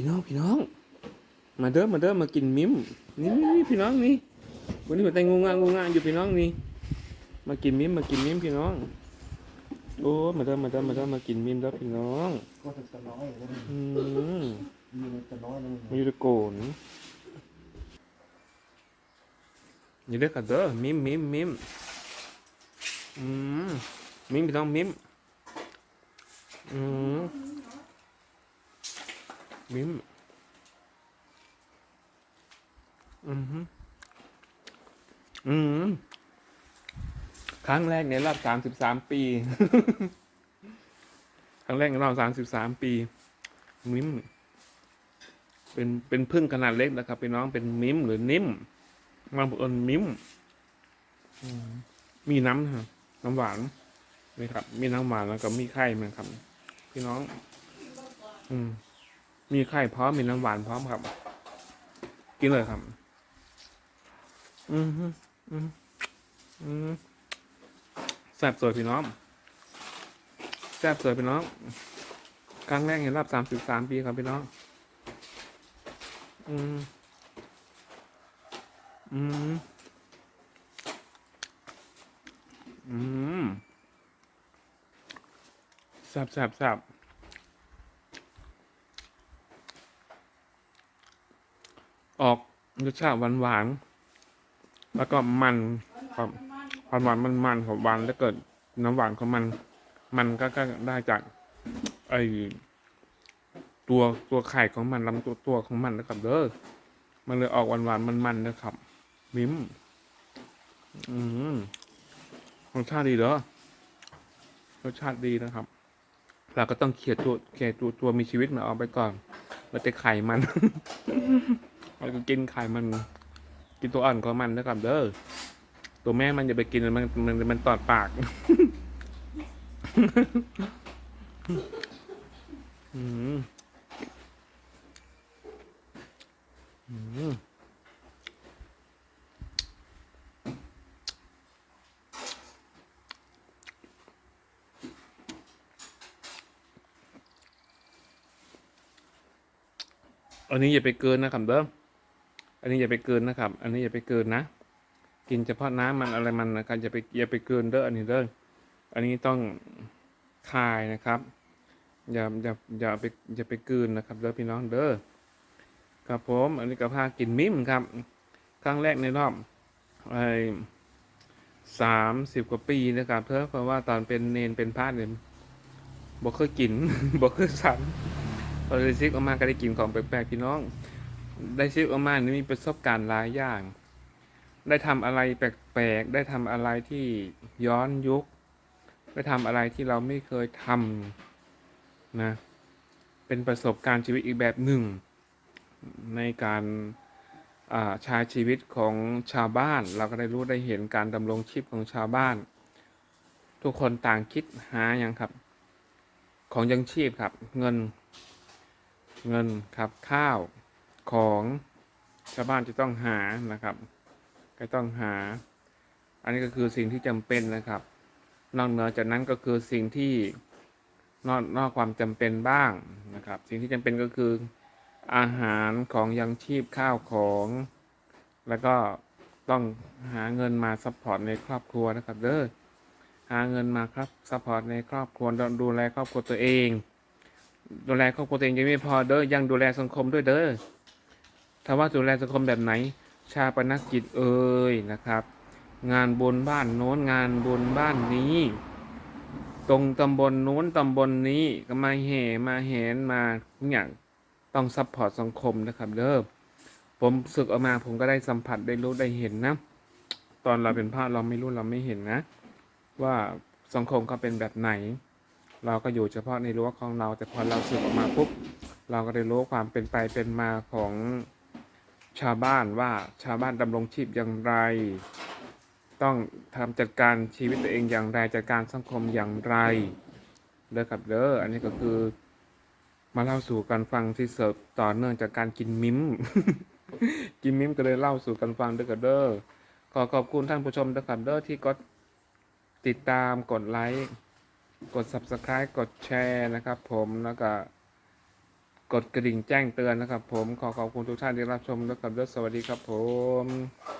พี่น้องพี่น้อง มาเด้อมาเด้อมากินมิ้มนี่นี่พี่น้องนี่วันนี้หัวใจงูงางูงาอยู่พี่น้องนี่ มากินมิ้มมากินมิ้มพี่น้อง โอ้มาเด้อมาเด้อมาเด้อมากินมิ้มแล้วพี่น้องก็ถึงจะน้อยเลยอืมมีจะน้อยเลยมาอยู่ตะโกนอยู่เด้อค่ะเด้อมิ้มมิ้มมิ้มอืมมิ้มพี่น้องมิ้มอืม มิ้มอืมอืมครั้งแรกในรอบสามสิบสามปี ครั้งแรกในรอบสามสิบสามปี มิ้ม เป็นเป็นพึ่งขนาดเล็กนะครับพี่น้องเป็นมิ้มหรือนิ่มบอกเอิญมิ้ม มีน้ำนะครับน้ำหวานนี่ครับ มีน้ำหวานแล้วก็มีไข่เหมือนครับ พี่น้อง อืม มีไข่พร้อมมีน้ำหวานพร้อมครับ กินเลยครับ อืมอืมอืมแซ่บสวยพี่น้องแซ่บสวยพี่น้องครั้งแรกเห็นรอบสามสิบสามปีครับพี่น้อง อืม อืม อืมแซ่บแซ่บแซ่บ ออกรสชาติหวานหวานๆแล้วก็มันครับความหวานมันมันของหวานแล้วเกิดน้ำหวานของมัน มันก็ก็ได้จากไอตัวตัวไข่ของมันลำตัวตัวของมันนะครับเด้อมันเลยออกหวานหวานมันมันๆนะครับ มิ้ม อืมรสชาติดีเด้อรสชาติดีนะครับ เราก็ต้องเขี่ยตัวเขี่ยตัวตัวมีชีวิตมันออกไปก่อน เราจะไข่มัน เราก็กินไข่มัน กินตัวอ่อนของมันนะครับเด้อตัวแม่มันอย่าไปกินมันมันมันตอดปากอืมอืมอันนี้อย่าไปเกินนะครับเด้อ อันนี้อย่าไปเกินนะครับ อันนี้อย่าไปเกินนะ กินเฉพาะน้ำมันอะไรมันนะครับอย่าไปอย่าไปเกินเด้ออันนี้เด้ออันนี้ต้องคายนะครับ อย่าอย่าอย่าไปอย่าไปเกินนะครับเด้อพี่น้องเด้อครับผมอันนี้ก็พากินมิ้มครับ ครั้งแรกในรอบไอ้สามสิบกว่าปีนะครับเพราะเพราะว่าตอนเป็นเนนเป็นพระเนี่ยบอกเคยกินบอกเคยสันพอได้ซิกออกมาก็ได้กินของแปลกๆพี่น้อง ได้ซิกออกมานี่มีประสบการณ์หลายอย่าง ได้ทำอะไรแปลกๆ ได้ทำอะไรที่ย้อนยุค ได้ทำอะไรที่เราไม่เคยทำนะ เป็นประสบการณ์ชีวิตอีกแบบหนึ่ง ในการาใช้ชีวิตของชาวบ้าน เราก็ได้รู้ได้เห็นการดำรงชีพของชาวบ้าน ทุกคนต่างคิดหาอย่างครับ ของยังชีพครับ เงิน เงินครับข้าว ของชาวบ้านจะต้องหานะครับ ก็ต้องหา อันนี้ก็คือสิ่งที่จำเป็นนะครับ นอกเหนือจากนั้นก็คือสิ่งที่นอกนอกความจำเป็นบ้างนะครับ สิ่งที่จำเป็นก็คืออาหารของยังชีพข้าวของ แล้วก็ต้องหาเงินมาซัพพอร์ตในครอบครัวนะครับเด้อหาเงินมาครับซัพพอร์ตในครอบครัวดูดูแลครอบครัวตัวเอง ดูแลครอบครัวตัวเองยังไม่พอเด้อยังดูแลสังคมด้วยเด้อ ถ้าว่าดูแลสังคมแบบไหน ชาปนกิจเอ่ยนะครับ งานบนบ้านโน้นงานบนบ้านนี้ ตรงตำบลโน้นตำบลนี้ก็มาแห่มาเห็นมาทุกอย่างต้องซัพพอร์ตสังคมนะครับเด้อผมศึกออกมาผมก็ได้สัมผัสได้รู้ได้เห็นนะ ตอนเราเป็นพระเราไม่รู้เราไม่เห็นนะ ว่าสังคมเขาเป็นแบบไหน เราก็อยู่เฉพาะในรั้วของเรา แต่พอเราศึกออกมาปุ๊บเราก็ได้รู้ความเป็นไปเป็นมาของ ชาวบ้านว่าชาวบ้านดำรงชีพอย่างไร ต้องทำจัดการชีวิตตัวเองอย่างไรจัดการสังคมอย่างไรเด้อครับเด้ออันนี้ก็คือ มาเล่าสู่กันฟังที่เสิร์ฟต่อเนื่องจากการกินมิ้ม กินมิ้มก็เลยเล่าสู่กันฟังเด้วยกันเด้อขอขอบคุณท่านผู้ชมเด้วยกันเด้อที่กดติดตามกดไลค์กด subscribe กดแชร์นะครับ ผมแล้วก็ กดกระดิ่งแจ้งเตือนนะครับผมขอขอบคุณทุกท่านที่รับชมแล้วกับด้วยสวัสดีครับผม